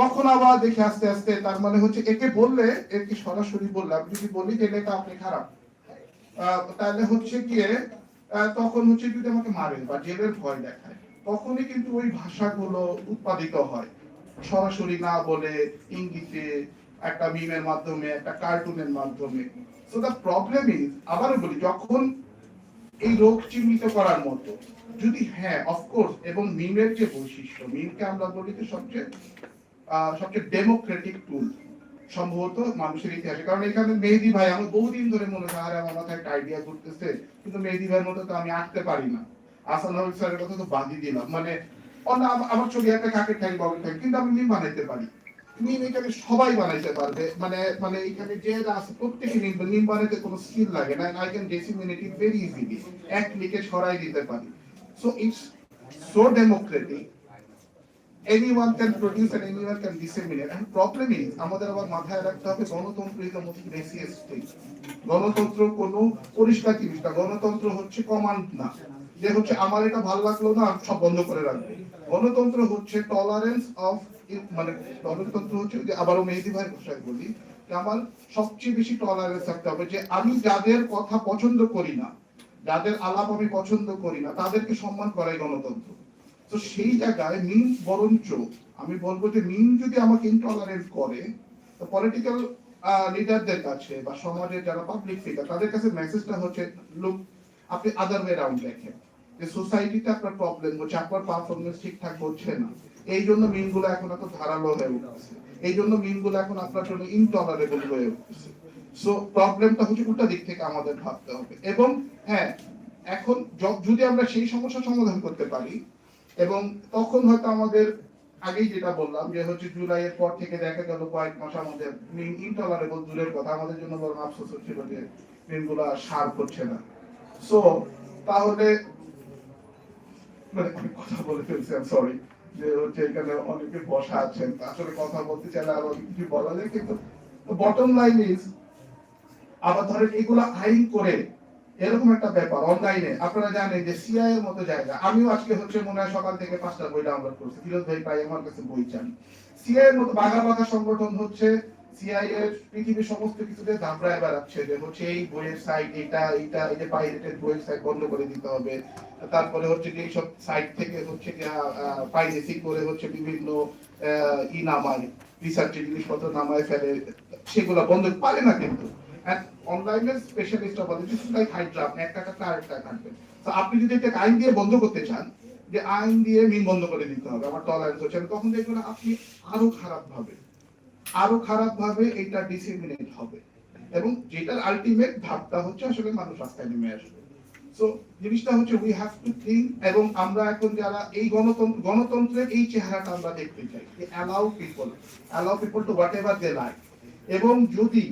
কখন আবার দেখে আস্তে আস্তে, তার মানে হচ্ছে একে বললে, একে সরাসরি বললাম যদি বলি যে এটা আপনি খারাপ তাহলে হচ্ছে গিয়ে তখন হচ্ছে যদি আমাকে মারেন বা জেলের ভয় দেখায়, তখনই কিন্তু ওই ভাষাগুলো উৎপাদিত হয়। সরাসরি না বলে ইঙ্গিতে একটা মিমের মাধ্যমে, একটা কার্টুনের মাধ্যমে। সো দ্য প্রবলেম ইজ আবারও বলি, যখন এই রোগ চিহ্নিত করার মতো, যদি হ্যাঁ অফকোর্স এবং মিমের যে বৈশিষ্ট্য, মিমকে আমরা বলি যে সবচেয়ে সবচেয়ে ডেমোক্রেটিক টুল সম্ভবত মানুষের ইতিহাসে। কারণ এখানে মেহেদি ভাই, আমার বহুদিন ধরে মনে হয়, আরে, আমার মাথায় একটা আইডিয়া ঘুরতেছে। কিন্তু মেহেদি ভাইয়ের মতো তো আমি আঁকতে পারি না। আসান হাবিব স্যারের কথা তো বাদই দিলাম। মানে আমার ছবি একটা কাকের ঠ্যাং বগের ঠ্যাং, কিন্তু আমি মিম বানাইতে পারি। মিম এখানে সবাই বানাইতে পারবে। মানে মানে এখানে যে আছে, প্রত্যেকে মিম মিম বানাইতে কোনো স্কিল লাগে না। I can disseminate it very easily এক ক্লিকে ছড়াই দিতে পারি। So it's so democratic anyone can produce and anyone can disseminate. And problem is, আমাদের আবার মাথায় রাখতে হবে গণতন্ত্র is the most racist thing. গণতন্ত্র কোনো পরিষ্কার জিনিস না গণতন্ত্র হচ্ছে কমান্ড না যে হচ্ছে আমার এটা ভালো লাগল না সব বন্ধ করে রাখব গণতন্ত্র হচ্ছে টলারেন্স অফ মানে গণতন্ত্র হচ্ছে যে আবারও মেহেদি ভাইয়ের ভাষায় বলি যে আমার সবচেয়ে বেশি টলারেন্স থাকতে হবে যে আমি যাদের কথা পছন্দ করি না যাদের আলাপ আমি পছন্দ করি না তাদেরকে সম্মান করাই গণতন্ত্র তো সেই জায়গায় মিন বরঞ্চ আমি বলব যে মিন যদি আমাকে ইনটলারেন্ট করে, তো পলিটিক্যাল লিডারদের কাছে বা সমাজের যারা পাবলিক ফিগার তাদের কাছে মেসেজটা হচ্ছে লোক আপনি আদার ওয়ে রাউন্ড দেখেন। যে সোসাইটিতে আপনার প্রবলেম হচ্ছে, আপনার পারফরমেন্স ঠিকঠাক হচ্ছে না। এই জন্য মিনগুলো এখন এত ধারালো হয়ে উঠছে। এই জন্য মিনগুলো এখন আপনার জন্য ইনটলারেবল হয়ে উঠছে। সো প্রবলেমটা হচ্ছে উল্টা দিক থেকে আমাদের ভাবতে হবে। এবং হ্যাঁ এখন যদি আমরা সেই সমস্যা সমাধান করতে পারি এবং তখন হয়তো আমাদের আগেই যেটা বললাম যে হচ্ছে জুলাইয়ের পর থেকে দেখা গেল কয়েক মাস আমাদের ইনটলারেবল দূরের কথা। আমাদের জন্য বরং আফসোস হচ্ছিল যে মিনগুলা সার করছে না। সো তাহলে মানে কথা বলে ফেলছি সরি যে হচ্ছে এখানে অনেকে বসা আছেন। আসলে কথা বলতে চাইলে আরও কিছু বলা যায়, কিন্তু বটম লাইন ইজ আবার ধরেন এগুলো আইন করে এরকম একটা ব্যাপার অনলাইনে আপনারা জানেন যে সিআই এর মতো জায়গা। আমিও আজকে হচ্ছে মনে হয় সকাল থেকে পাঁচটা বই ডাউনলোড করছি। ফিরোজ ভাই প্রায় আমার কাছে বই চান। সিআই এর মতো বাঘা বাঘা সংগঠন হচ্ছে সিআই এর পৃথিবীর সমস্ত কিছুতে দাবড়ায় বেড়াচ্ছে। যে হচ্ছে এই বইয়ের সাইট এটা এটা, এই যে পাইরেটেড বইয়ের সাইট বন্ধ করে দিতে হবে। তারপরে হচ্ছে যে এইসব সাইট থেকে হচ্ছে পাইরেসি করে হচ্ছে বিভিন্ন ই নামায় রিসার্চের জিনিসপত্র নামায় ফেলে। সেগুলো বন্ধ পারে না কিন্তু। অনলাইনে স্পেশালিস্ট বলে দিস ইজ লাইক হাইড্রা আপনি একটা কাটলে আরেকটা কাটবেন। তো আপনি যদি এটা আইন দিয়ে বন্ধ করতে চান, যে আইন দিয়ে মিন বন্ধ করে দিতে হবে, আমার টলারেন্স হচ্ছে তখন দেখবেন আপনি আরও খারাপ ভাবে, আরও খারাপ ভাবে এটা ডিসিমিনেট হবে। এবং যেটার আলটিমেট ভাবটা হচ্ছে আসলে মানুষ রাস্তায় নেমে আসবে। সো জিনিসটা হচ্ছে উই হ্যাভ টু থিঙ্ক এবং আমরা এখন যারা এই গণতন্ত্র, গণতন্ত্রের এই চেহারাটা আমরা দেখতে চাই allow people allow people to whatever they like এবং যদি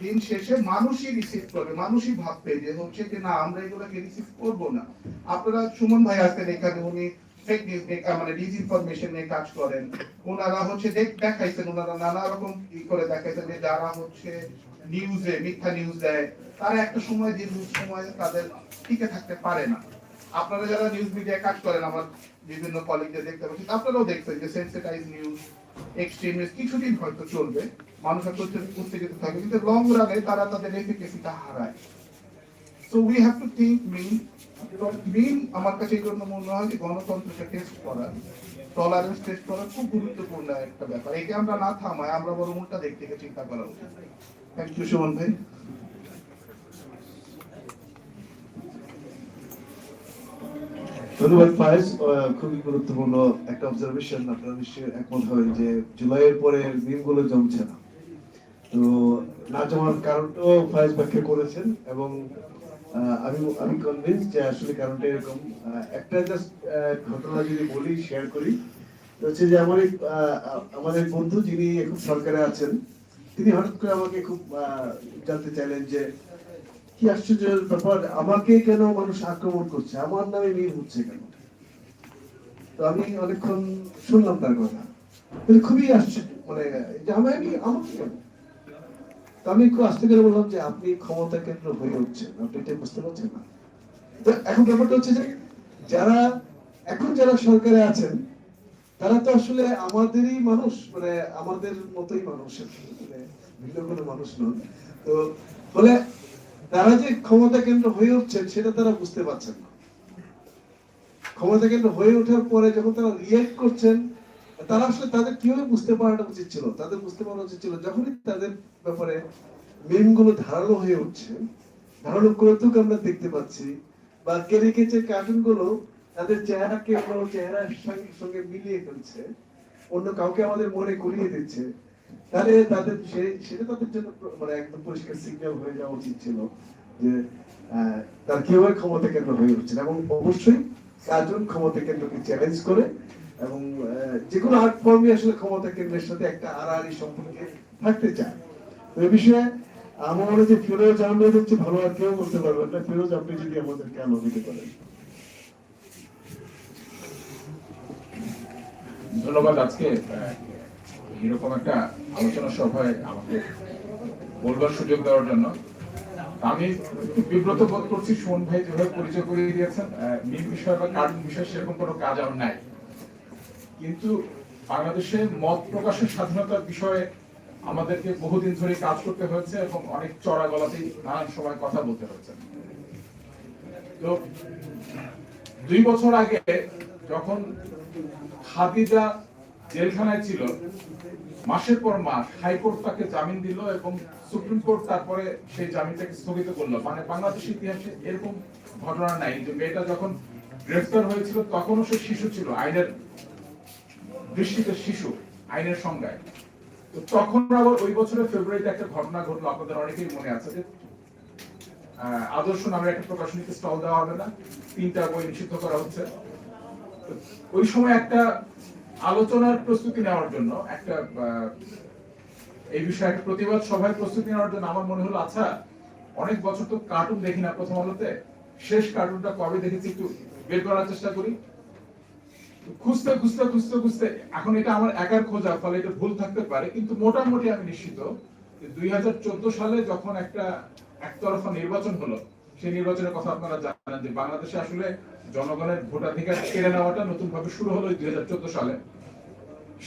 দিন শেষে মানুষই রিসিভ করবে, মানুষই ভাববে যে হচ্ছে যে না, আমরা এগুলোকে রিসিভ করব না। আপনারা, সুমন ভাই আছেন এখানে, উনি ফেক নিউজ মানে ডিসইনফরমেশন নিয়ে কাজ করেন। ওনারা হচ্ছে দেখ- দেখাইছেন ওনারা নানা রকম ই করে দেখাইছেন যে যারা হচ্ছে নিউজে মিথ্যা নিউজ দেয়, তারা একটা সময়, দীর্ঘ সময় তাদের টিকে থাকতে পারে না। আপনারা যারা নিউজ মিডিয়ায় কাজ করেন, আমার বিভিন্ন কলিগদের দেখতে পাচ্ছি আপনারাও দেখছেন যে সেন্সিটাইজ নিউজ এক্সট্রিমিস্ট কিছুদিন হয়তো চলবে, মানুষ উত্তেজিত থাকবে কিন্তু লং রানে তারা তাদের এফিকেসিটা হারায়। So we have to think mean mean আমার কাছে এই জন্য মনে হয় যে গণতন্ত্রকে টেস্ট করা টলারেন্স টেস্ট করা খুব গুরুত্বপূর্ণ একটা ব্যাপার। একে আমরা না থামায়, আমরা বরং উল্টা দেখতে চিন্তা করা উচিত। থ্যাংক ইউ সুমন ভাই। ধন্যবাদ খুবই গুরুত্বপূর্ণ একটা অবজারভেশন আপনারা নিশ্চয়ই একমত যে জুলাইয়ের পরে মিমগুলো জমছে না। তো না জমার কারণটাও ব্যাখ্যা করেছেন এবং আমি আমি কনভিন্স যে আসলে কারণটা এরকম। একটা জাস্ট ঘটনা যদি বলি শেয়ার করি হচ্ছে যে আমার আমাদের বন্ধু যিনি এখন সরকারে আছেন, তিনি হঠাৎ করে আমাকে খুব জানতে চাইলেন যে কি আশ্চর্যের ব্যাপার? আমাকে কেন মানুষ আক্রমণ করছে? আমার নামে মিল হচ্ছে কেন? তো আমি অনেকক্ষণ শুনলাম তার কথা। খুবই আশ্চর্য মানে আমি আমি আমাকে কেন? তো আমি খুব আশ্চর্য করে বললাম যে আপনি ক্ষমতা কেন্দ্র হয়ে উঠছেন, আপনি এটা বুঝতে পারছেন না। তো এখন ব্যাপারটা হচ্ছে যে যারা, এখন যারা সরকারে আছেন, তারা তো আসলে আমাদেরই মানুষ মানে আমাদের মতোই মানুষ মানে ভিন্ন কোনো মানুষ নন। তো ফলে তারা যে ক্ষমতা কেন্দ্র হয়ে উঠছেন সেটা তারা বুঝতে পারছেন না। ক্ষমতা কেন্দ্র হয়ে ওঠার পরে যখন তারা রিয়েক্ট করছেন, তারা আসলে তাদের কীভাবে বুঝতে পারাটা উচিত ছিল? তাদের বুঝতে পারা উচিত ছিল যখনই তাদের ব্যাপারে মিমগুলো ধারালো হয়ে উঠছে, ধারালো কৌতুক আমরা দেখতে পাচ্ছি, বা কেরিকেচে কার্টুনগুলো তাদের চেহারাকে অন্য চেহারার সঙ্গে মিলিয়ে ফেলছে, অন্য কাউকে আমাদের মনে করিয়ে দিচ্ছে। তাহলে তাদের সেটা তাদের জন্য মানে একদম পরিষ্কার সিগন্যাল হয়ে যাওয়া উচিত ছিল যে তার কীভাবে ক্ষমতা কেন্দ্র হয়ে উঠছে এবং অবশ্যই কার্টুন ক্ষমতা কেন্দ্রকে চ্যালেঞ্জ করে এবং যে কোনো আর্ট ফর্মই আসলে ক্ষমতা কেন্দ্রের সাথে একটা আড়াআড়ি সম্পর্কে থাকতে চায়। তো এই বিষয়ে আমার মনে যে ফিরোজ আহমেদ হচ্ছে ভালো, আর কেউ বলতে পারবেন না। ফিরোজ, আপনি যদি আমাদেরকে আলো দিতে পারেন। ধন্যবাদ আজকে। এরকম একটা আলোচনা সভায় আমাকে বলবার সুযোগ দেওয়ার জন্য। আমি একটু বিব্রত বোধ করছি, সুমন ভাই যেভাবে পরিচয় করিয়ে দিয়েছেন মিম বিষয় বা কার্টুন বিষয় সেরকম কোনো কাজ আমার নাই। কিন্তু বাংলাদেশে মত প্রকাশের স্বাধীনতার বিষয়ে আমাদেরকে বহুদিন ধরে কাজ করতে হয়েছে এবং অনেক চড়া গলাতেই নানান সময় কথা বলতে হয়েছে। তো দুই বছর আগে যখন খাদিজা জেলখানায় ছিল। মাসের পর মাস হাইকোর্ট তাকে জামিন দিল এবং সুপ্রিম কোর্ট তারপরে সেই জামিনটাকে স্থগিত করল। মানে বাংলাদেশ ইতিহাসে এরকম ঘটনা নাই যে মেয়েটা যখন গ্রেফতার হয়েছিল তখনও সে শিশু ছিল, আইনের দৃষ্টিতে শিশু, আইনের সংজ্ঞায়। তো তখন আবার ওই বছরের ফেব্রুয়ারিতে একটা ঘটনা ঘটলো, আপনাদের অনেকেই মনে আছে যে আদর্শ নামে একটা প্রকাশনীতে স্টল দেওয়া হবে না, তিনটা বই নিষিদ্ধ করা হচ্ছে। ওই সময় একটা আলোচনার প্রস্তুতি নেওয়ার জন্য একটা এই বিষয়ে প্রতিবাদ সভায় প্রস্তুতি নেওয়ার জন্য আমার মনে হলো আচ্ছা অনেক বছর তো কার্টুন দেখি না প্রথম আলোতে, শেষ কার্টুনটা কবে দেখেছি একটু বের করার চেষ্টা করি। খুঁজতে খুঁজতে খুঁজতে খুঁজতে, এখন এটা আমার একার খোঁজা, ফলে এটা ভুল থাকতে পারে, কিন্তু মোটামুটি আমি নিশ্চিত দুই হাজার চোদ্দ সালে যখন একটা একতরফা নির্বাচন হলো, সেই নির্বাচনের কথা আপনারা জানেন যে বাংলাদেশে আসলে জনগণের ভোটাধিকার কেড়ে নেওয়াটা নতুন ভাবে শুরু হলো দুই হাজার চোদ্দ সালে।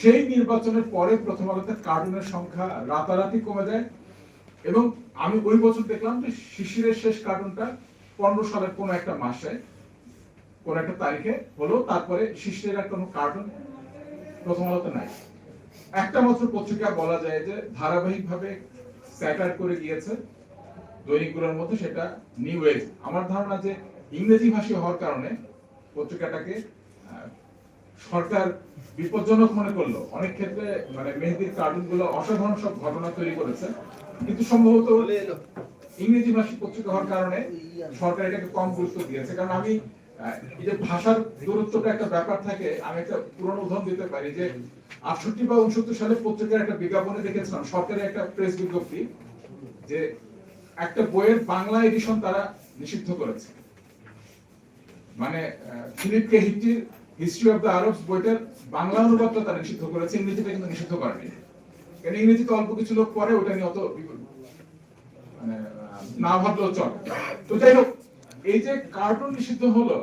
সেই নির্বাচনের পরে প্রথম আলোতে কার্টুনের সংখ্যা রাতারাতি কমে যায় এবং আমি ওই বছর দেখলাম যে শিশিরের শেষ কার্টুনটা পনেরো সালের কোন একটা মাসে, কোন একটা তারিখে হলো, তারপরে শিশিরের আর কোনো কার্টুন প্রথম আলোতে নাই। একটা মাত্র পত্রিকা বলা যায় যে ধারাবাহিক ভাবে স্যাটার করে গিয়েছে দৈনিকগুলোর মধ্যে, সেটা নিউ এজ। আমার ধারণা যে ইংরেজি ভাষী হওয়ার কারণে পত্রিকাটাকে সরকার বিপজ্জনক মনে করল। অনেক ক্ষেত্রে মানে মেহেদির কার্টুনগুলো অসাধারণ সব ঘটনা তৈরি করেছে। কিন্তু সম্ভবত ইংরেজি ভাষী পত্রিকা হওয়ার কারণে সরকার এটাকে কম গুরুত্ব দিয়েছে। কারণ আমি এই যে ভাষার দূরত্বটা একটা ব্যাপার থাকে আমি একটা পুরনো উদাহরণ দিতে পারি যে আটষট্টি বা উনসত্তর সালে পত্রিকার একটা বিজ্ঞাপনে দেখেছিলাম সরকারের একটা প্রেস বিজ্ঞপ্তি যে একটা বইয়ের বাংলা এডিশন তারা নিষিদ্ধ করেছে। মানে Philip K history of the Arabs বইটার বাংলা অনুবাদটা তারা নিষিদ্ধ করেছে ইংরেজিটা কিন্তু নিষিদ্ধ করেনি। কারণ ইংরেজিতে অল্প কিছু লোক পড়ে, ওটা নিয়ে অত মানে না ভাবলেও তো যাই হোক, এই যে কার্টুন নিষিদ্ধ হলো,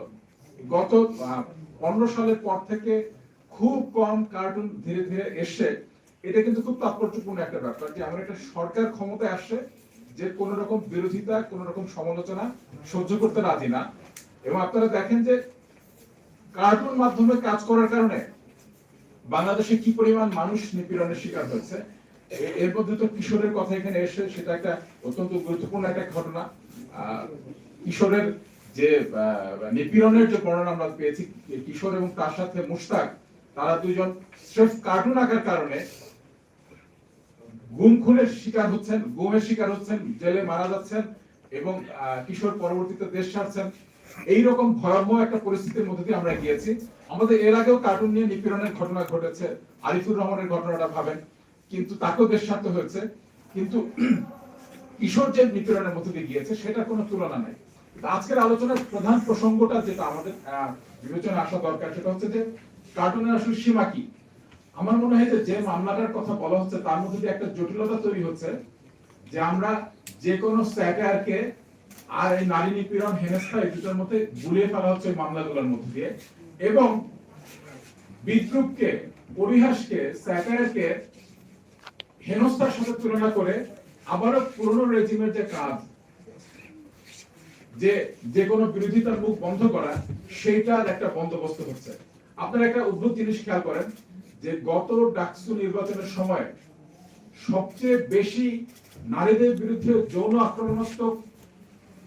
গত পনেরো সালের পর থেকে খুব কম কার্টুন ধীরে ধীরে এসে এটা কিন্তু খুব তাৎপর্যপূর্ণ একটা ব্যাপার যে আমার একটা সরকার ক্ষমতায় আসে যে কোন রকম বিরোধিতা, কোন রকম সমালোচনা সহ্য করতে রাজি না। এবং আপনারা দেখেন যে কার্টুন মাধ্যমে কাজ করার কারণে বাংলাদেশে কি পরিমাণ মানুষ নিপীড়নের শিকার হয়েছে এর মধ্যে তো কিশোরের কথা এখানে এসে সেটা একটা অত্যন্ত গুরুত্বপূর্ণ একটা ঘটনা। কিশোরের যে নিপীড়নের যে বর্ণনা আমরা পেয়েছি কিশোর এবং তার সাথে মুশতাক, তারা দুজন স্রেফ কার্টুন আঁকার কারণে গুম খুনের শিকার হচ্ছেন গুমের শিকার হচ্ছেন, জেলে মারা যাচ্ছেন এবং কিশোর পরবর্তীতে দেশ ছাড়ছেন। এইরকম ভয়াবহ একটা পরিস্থিতির মধ্যে দিয়ে আমরা গিয়েছি। আমাদের এর আগেও কার্টুন নিয়ে নিপীড়নের ঘটনা ঘটেছে আরিফুর রহমানের ঘটনাটা ভাবেন কিন্তু তাকেও দেশ ছাড়তে হয়েছে। কিন্তু কিশোর যে নিপীড়নের মধ্যে দিয়ে গিয়েছে সেটার কোনো তুলনা নাই। আজকের আলোচনার প্রধান প্রসঙ্গটা যেটা আমাদের আহ, বিবেচনায় আসা দরকার সেটা হচ্ছে যে কার্টুনের আসলে সীমা কি? আমার মনে হয় যে মামলাটার কথা বলা হচ্ছে তার মধ্যে একটা জটিলতা তৈরি হচ্ছে যে আমরা যে কোনো স্যাটারকে আর এই নারী নিপীড়ন হেনস্থা এই দুটোর মধ্যে গুলিয়ে ফেলা হচ্ছে মামলাগুলোর মধ্যে দিয়ে। এবং বিদ্রুপকে, পরিহাসকে স্যাটারকে হেনস্থার সাথে তুলনা করে আবারও পুরনো রেজিমের যে কাজ, যে যে কোনো বিরোধিতার মুখ বন্ধ করা, সেইটার একটা বন্দোবস্ত হচ্ছে। আপনারা একটা অদ্ভুত জিনিস খেয়াল করেন যে গত ডাকসু নির্বাচনের সময় সবচেয়ে বেশি নারীদের বিরুদ্ধে যৌন আক্রমণাত্মক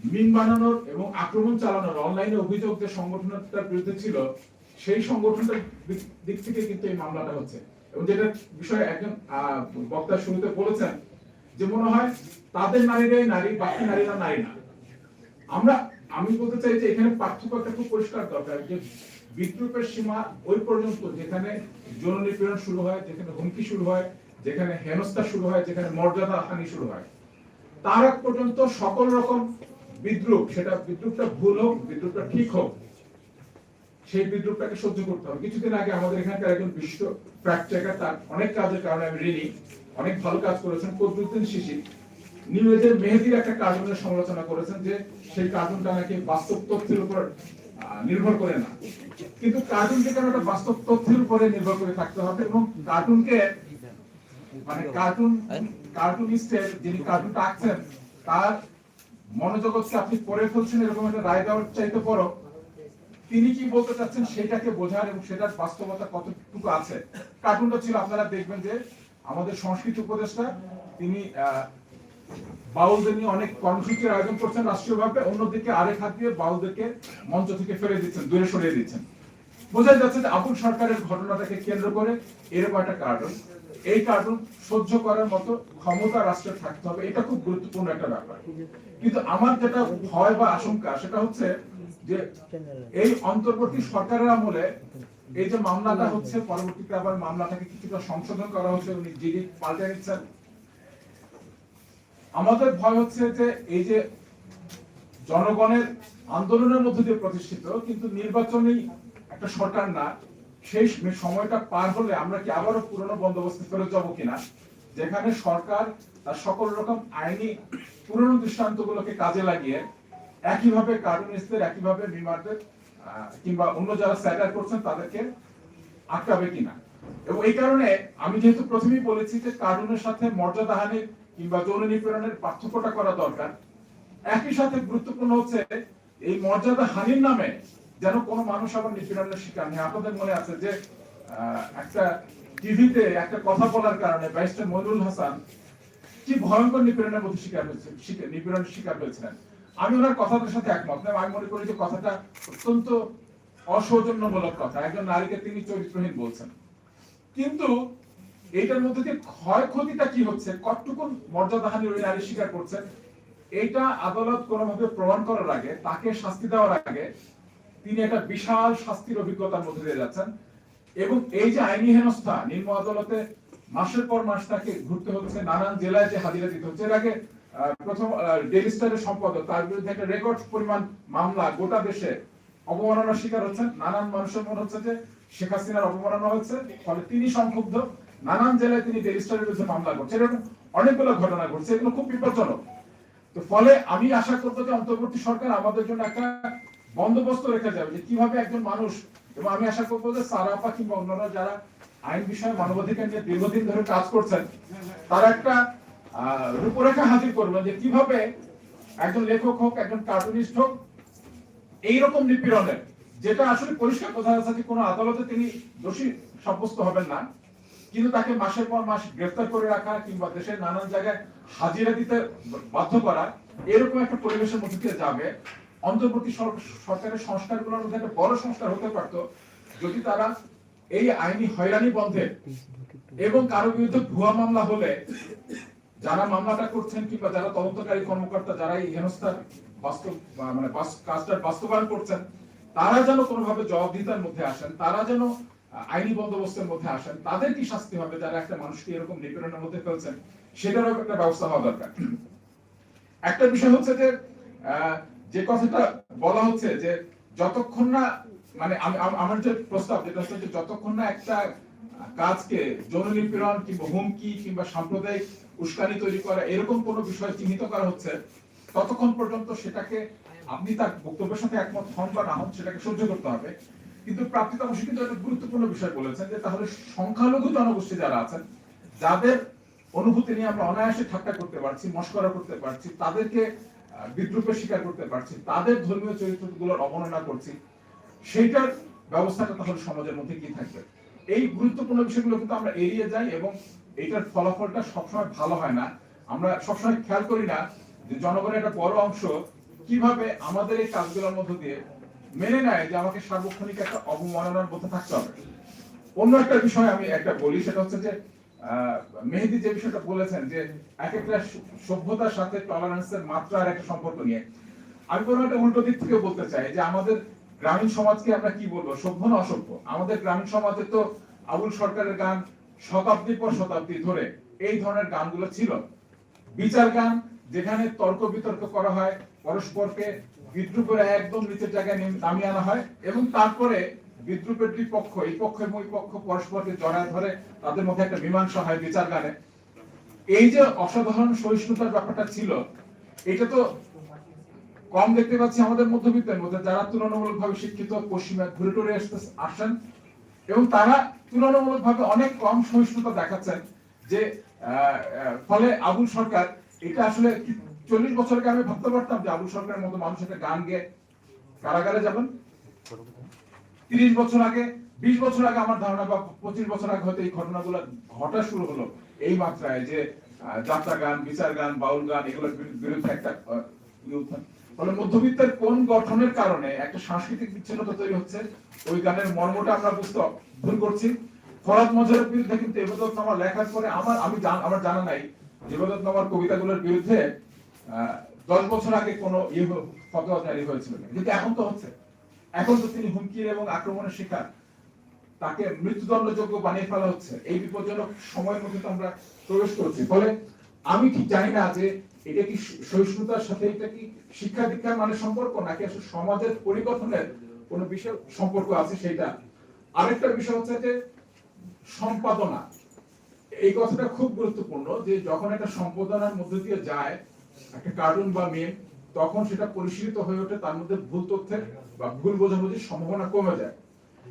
মিন বানানোর এবং আক্রমণ চালানোর অনলাইনে অভিযোগ যে সংগঠনটার বিরুদ্ধে ছিল সেই সংগঠনটার দিক- থেকে কিন্তু এই মামলাটা হচ্ছে। এবং যেটা বিষয়ে একজন আহ, বক্তা শুরুতে বলেছেন যে মনে হয় তাদের নারীরাই নারী বাকি নারীরা নারী না। আমরা আমি বলতে চাই যে এখানে পার্থক্য একটা খুব পরিষ্কার দরকার যে বিদ্রুপের সীমা ওই পর্যন্ত যেখানে যৌন নিপীড়ন শুরু হয় যেখানে হুমকি শুরু হয় যেখানে হেনস্থা শুরু হয় যেখানে মর্যাদা হানি শুরু হয়। তার পর্যন্ত সকল রকম বিদ্রুপ, সেটা বিদ্রুপটা ভুল হোক, বিদ্রুপটা ঠিক হোক, সেই বিদ্রুপটাকে সহ্য করতে হবে। কিছুদিন আগে আমাদের এখানকার একজন বিশ্ব ফ্যাক্ট তার অনেক কাজের কারণে আমি ঋণী, অনেক ভালো কাজ করেছেন কদরুদ্দিন শিশির। মেহেদির একটা কার্টুনের সমালোচনা করেছেন যে, সেই কার্টুনটা নাকি বাস্তব তথ্যের উপর নির্ভর করে না। কিন্তু কার্টুনকে কেন একটা বাস্তব তথ্যের উপরে নির্ভর করে থাকতে হবে? এবং কার্টুনকে মানে কার্টুন, কার্টুনিস্টের যিনি কার্টুনটা আঁকছেন, তার মনোজগৎকে আপনি পড়ে ফেলছেন এরকম একটা রায় দেওয়ার চাইতে বড় তিনি কি বলতে চাচ্ছেন সেটাকে বোঝার এবং সেটার বাস্তবতা কতটুকু আছে? কার্টুনটা ছিল, আপনারা দেখবেন যে আমাদের সংস্কৃতি উপদেষ্টা, তিনি বাউলদের নিয়ে অনেক কর্মসূচির আয়োজন করছেন রাষ্ট্রীয়ভাবে অন্যদিকে আরেক হাত দিয়ে বাউলদেরকে মঞ্চ থেকে ফেলে দিচ্ছেন, দূরে সরিয়ে দিচ্ছেন। বোঝা যাচ্ছে যে আবুল সরকারের ঘটনাটাকে কেন্দ্র করে এরকম একটা কার্টুন। এই কার্টুন সহ্য করার মতো ক্ষমতা রাষ্ট্রের থাকতে হবে, এটা খুব গুরুত্বপূর্ণ একটা ব্যাপার। কিন্তু আমার যেটা ভয় বা আশঙ্কা, সেটা হচ্ছে যে এই অন্তর্বর্তী সরকারের আমলে এই যে মামলাটা হচ্ছে, পরবর্তীতে আবার মামলাটাকে কিছুটা সংশোধন করা হচ্ছে, উনি জিডি পাল্টে নিচ্ছেন আমাদের ভয় হচ্ছে যে এই যে জনগণের আন্দোলনের মধ্যে দিয়ে প্রতিষ্ঠিত, কিন্তু নির্বাচনী একটা সরকার না সেই সময়টা পার হলে আমরা কি আবারও পুরনো বন্দোবস্তে ফেরত যাব কিনা? যেখানে সরকার তার সকল রকম আইনি পুরনো দৃষ্টান্তগুলোকে কাজে লাগিয়ে একইভাবে কার্টুনিস্টদের, একইভাবে মিমারদের কিংবা অন্য যারা স্যাটার করছেন তাদেরকে আটকাবে কিনা? এবং এই কারণে আমি যেহেতু প্রথমেই বলেছি যে কার্টুনের সাথে মর্যাদাহানির কিংবা যৌন নিপীড়নের পার্থক্যটা করা দরকার, একই সাথে গুরুত্বপূর্ণ হচ্ছে এই মর্যাদা হানির নামে যেন কোনো মানুষ আবার নিপীড়নের শিকার নেই। আপনাদের মনে আছে যে একটা টিভিতে একটা কথা বলার কারণে ব্যারিস্টার মইনুল হাসান কি ভয়ঙ্কর নিপীড়নের মধ্যে শিকার হয়েছে নিপীড়নের শিকার হয়েছিলেন। আমি ওনার কথাটার সাথে একমত। না আমি মনে করি যে কথাটা অত্যন্ত অসৌজন্যমূলক কথা। একজন নারীকে তিনি চরিত্রহীন বলছেন। কিন্তু এইটার মধ্যে দিয়ে ক্ষয়ক্ষতিটা কি হচ্ছে, কতটুকুন মর্যাদাহানি ওই নারী স্বীকার করছেন এইটা আদালত কোনোভাবে প্রমাণ করার আগে, তাকে শাস্তি দেওয়ার আগে তিনি একটা বিশাল শাস্তির অভিজ্ঞতার মধ্যে দিয়ে যাচ্ছেন। এবং এই যে আইনি হেনস্থা, নিম্ন আদালতে মাসের পর মাস তাকে ঘুরতে হচ্ছে, নানান জেলায় যে হাজিরা দিতে হচ্ছে। এর আগে প্রথম ডেলি স্টারের সম্পাদক, তার বিরুদ্ধে একটা রেকর্ড পরিমাণ মামলা গোটা দেশে অবমাননার শিকার হচ্ছেন। নানান মানুষের মনে হচ্ছে যে শেখ হাসিনার অবমাননা হচ্ছে ফলে তিনি সংক্ষুব্ধ। নানান জেলায় তিনি ডেলি স্টারের বিরুদ্ধে মামলা করছেন। এরকম অনেকগুলো ঘটনা ঘটছে, এগুলো খুব বিপজ্জনক। তো ফলে আমি আশা করব যে অন্তর্বর্তী সরকার আমাদের জন্য একটা বন্দোবস্ত রেখে যাবে যে কীভাবে একজন মানুষ, এবং আমি আশা করব যে সারাপা কিংবা অন্যরা যারা আইন বিষয়ে মানবাধিকার নিয়ে দীর্ঘদিন ধরে কাজ করছেন, তারা একটা রূপরেখা হাজির করবেন যে কীভাবে একজন লেখক হোক, একজন কার্টুনিস্ট হোক, এইরকম নিপীড়নের, যেটা আসলে পরিষ্কার বোঝা যাচ্ছে যে কোনো আদালতে তিনি দোষী সাব্যস্ত হবেন না, কিন্তু তাকে মাসের পর মাস গ্রেফতার করে রাখা কিংবা দেশের নানান জায়গায় হাজিরা দিতে বাধ্য করা, এরকম একটা পরিবেশের মধ্যে যাবে। অন্তর্বর্তী সর- সরকারের সংস্কারগুলোর মধ্যে একটা বড় সংস্কার হতে পারতো যদি তারা এই আইনি হয়রানি বন্ধে এবং কারও বিরুদ্ধে ভুয়া মামলা হলে যারা মামলাটা করছেন কিংবা যারা তদন্তকারী কর্মকর্তা, যারা এই হেনস্থার বাস্তব মানে কাজটার বাস্তবায়ন করছেন, তারা যেন কোনোভাবে জবাবদিহিতার মধ্যে আসেন, তারা যেন আইনি বন্দোবস্তের মধ্যে আসেন, তাদের কি শাস্তি হবে যারা একটা মানুষকে এরকম নিপীড়নের মধ্যে ফেলছেন? সেটারও একটা ব্যবস্থা হওয়া দরকার। একটা বিষয় হচ্ছে যে যে কথাটা বলা হচ্ছে যে যতক্ষণ না মানে আমার যে প্রস্তাব, যেটা হচ্ছে যতক্ষণ না একটা কাজকে যৌন নিপীড়ন কিংবা হুমকি কিংবা সাম্প্রদায়িক উস্কানি তৈরি করা এরকম কোনো বিষয় চিহ্নিত করা হচ্ছে, ততক্ষণ পর্যন্ত সেটাকে আপনি তার বক্তব্যের সাথে একমত হন বা না হন সেটাকে সহ্য করতে হবে। কিন্তু প্রাপ্তি তামসী কিন্তু একটা গুরুত্বপূর্ণ বিষয় বলেছেন যে তাহলে সংখ্যালঘু জনগোষ্ঠী যারা আছেন, যাদের অনুভূতি নিয়ে আমরা অনায়াসে ঠাট্টা করতে পারছি, মস্করা করতে পারছি, তাদেরকে বিদ্রুপের শিকার করতে পারছি, তাদের ধর্মীয় চরিত্রগুলোর অবমাননা করছি, সেইটার ব্যবস্থাটা তাহলে সমাজের মধ্যে কি থাকবে? এই গুরুত্বপূর্ণ বিষয়গুলো কিন্তু আমরা এড়িয়ে যাই এবং এটার ফলাফলটা সবসময় ভালো হয় না। আমরা সবসময় খেয়াল করি না যে জনগণের একটা বড় অংশ কীভাবে আমাদের এই কাজগুলোর মধ্য দিয়ে মেনে নেয় যে আমাকে সার্বক্ষণিক একটা অবমাননার মধ্যে থাকতে হবে। অন্য একটা বিষয় আমি একটা বলি, সেটা হচ্ছে যে মেহেদি যে বিষয়টা বলেছেন যে এক একটা সভ্যতার সাথে টলারেন্সের মাত্রার একটা সম্পর্ক নিয়ে। আমি কোনো একটা উল্টো দিক থেকে বলতে চাই যে আমাদের গ্রামীণ সমাজকে আমরা কি বলব, সভ্য না অসভ্য? আমাদের গ্রামীণ সমাজে তো আবুল সরকারের গান শতাব্দী পর শতাব্দী ধরে এই ধরনের গানগুলো ছিল। বিচার গান, যেখানে তর্ক বিতর্ক করা হয়, পরস্পরকে বিদ্রুপের একদম নিচের জায়গায় নামিয়ে আনা হয় এবং তারপরে বিদ্রুপের দুই পক্ষ এই পক্ষ এবং ওই পক্ষ পরস্পরকে জড়ায় ধরে, তাদের মধ্যে একটা মীমাংসা হয় বিচার গানে এই যে অসাধারণ সহিষ্ণুতার ব্যাপারটা ছিল, এটা তো কম দেখতে পাচ্ছি আমাদের মধ্যবিত্তের মধ্যে, যারা তুলনামূলকভাবে শিক্ষিত, পশ্চিমে ঘুরে টুরে আসেন এবং তারা তুলনামূলকভাবে অনেক কম সহিষ্ণুতা দেখাচ্ছেন যে ফলে আবুল সরকার, এটা আসলে চল্লিশ বছরকে আমি ভাবতে পারতাম যে আবুল সরকারের মতো মানুষ একটা গান গেয়ে কারাগারে যাবেন? তিরিশ বছর আগে, বিশ বছর আগে আমার ধারণা বা পঁচিশ বছর আগে হয়তো এই ঘটনাগুলো ঘটা শুরু হলো। এই মাত্রায় যে যাত্রা গান, বিচার গান, বাউল গান, এগুলোর বিরুদ্ধে একটা ইয়ে ফলে মধ্যবিত্তের কোন গঠনের কারণে একটা সাংস্কৃতিক বিচ্ছিন্নতা তৈরি হচ্ছে, ওই গানের মর্মটা আমরা বুঝতে ভুল করছি। ফরাদ মজরের বিরুদ্ধে কিন্তু এবাদত নামা লেখার পরে আমার, আমি আমার জানা নাই এবাদত নামার কবিতাগুলোর বিরুদ্ধে দশ বছর আগে কোনো ইয়ে ফতোয়া জারি হয়েছিল। কিন্তু এখন তো হচ্ছে। এখন তো তিনি হুমকির এবং আক্রমণের শিকার। তাকে মৃত্যুদণ্ডযোগ্য বানিয়ে ফেলা হচ্ছে। এই বিপজ্জনক সময়ের মধ্যে তো আমরা প্রবেশ করছি। ফলে আমি ঠিক জানি না যে এটা কি সহিষ্ণুতার সাথে এটা কি শিক্ষা দীক্ষার মানে সম্পর্ক, নাকি আসলে সমাজের পরিবর্তনের কোন বিষয় সম্পর্ক আছে সেটা। আরেকটা বিষয় হচ্ছে যে সম্পাদনা। এই কথাটা খুব গুরুত্বপূর্ণ যে যখন একটা সম্পাদনার মধ্যে দিয়ে যায় একটা কার্টুন বা মেম তখন সেটা পরিশীলিত হয়ে ওঠে, তার মধ্যে ভুল তথ্যের বা ভুল বোঝাবুঝির সম্ভাবনা কমে যায়।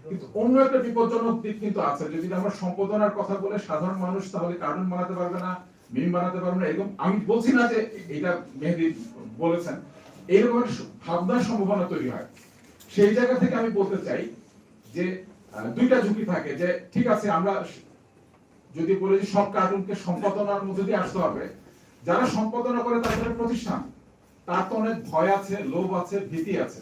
কিন্তু অন্য একটা বিপজ্জনক দিক কিন্তু আছে। যদি আমরা সম্পাদনার কথা বলে সাধারণ মানুষ তাহলে কার্টুন বানাতে পারবে না, মিম বানাতে পারবে না, এরকম আমি বলছি না যে এটা মেহেদি বলেছেন, এরকম ভাবনার সম্ভাবনা তৈরি হয়। সেই জায়গা থেকে আমি বলতে চাই যে দুইটা ঝুঁকি থাকে যে, ঠিক আছে, আমরা যদি বলে যে সব কার্টুনকে সম্পাদনার মধ্যে দিয়ে আসতে হবে, যারা সম্পাদনা করে তাদের প্রতিষ্ঠান। তার তো অনেক ভয় আছে, লোভ আছে, ভীতি আছে।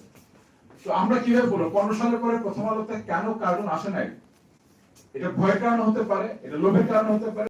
তো আমরা কীভাবে বলব? পনেরো সালের পরে প্রথম আলোতে কেন কার্টুন আসে নাই? এটা ভয়ের কারণে হতে পারে, এটা লোভের কারণে হতে পারে।